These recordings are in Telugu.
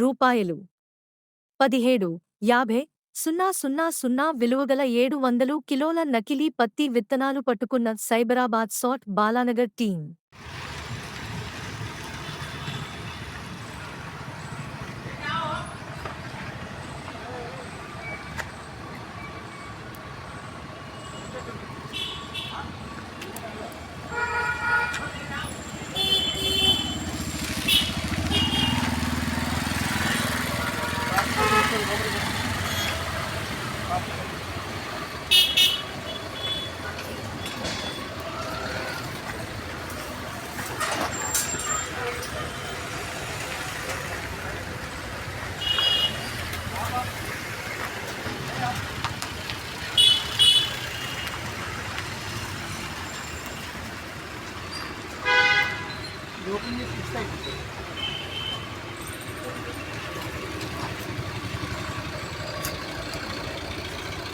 రూపాయలు. పదిహేడు యాభై సున్నా సున్నా సున్నా విలువగల ఏడు వందలు కిలోల నకిలీ పత్తి విత్తనాలు పట్టుకున్న సైబరాబాద్ సాట్ బాలానగర్ టీం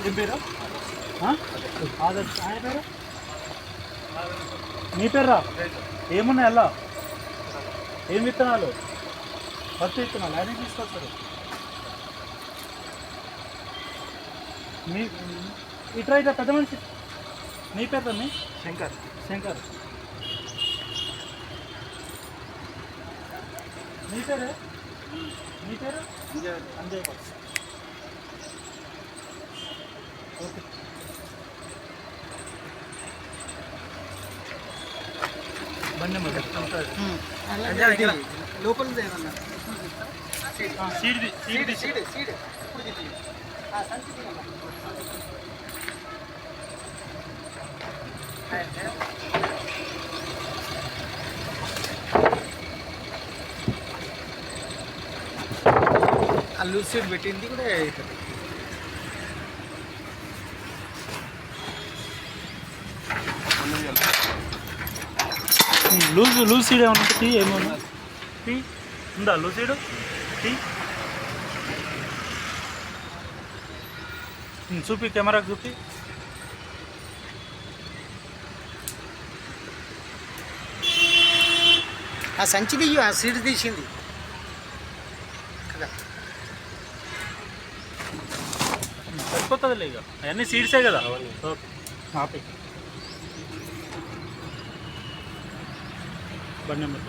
ఏం పేరు? ఆదర్శ్. ఆయన పేరు? నీ పేర్రా ఏమున్నాయి అలా ఏం విత్తనాలు? పత్తి విత్తనాలు. ఆయన తీసుకొస్తారు మీ ఇట్రా ఇట్రా పెద్ద మనిషి. నీ పేరు తమ్మి శంకర్. శంకర్. నీ పేరే నీ పేరు అంజయ్ బాస్ ఓకే బండి మరి లోపల సీడ్ సీడ్ సీడ్ సీడ్ ఇప్పుడు తీసి ఆ సంచి లూజ్ సీడ్ పెట్టింది కూడా అవుతుంది. లూజ్ లూజ్ సీడ్ ఏమన్నా టీ ఏమన్నా టీ? ఉందా లూజ్ సీడ్? టీ? చూపి కెమెరాకి చూపి. ఆ సంచి తీయు ఆ సీడ్ తీసింది. సరిపోతుందిలే ఇక. అవన్నీ సీడ్సే కదా. ఓకే. ఆపి బండి నెంబర్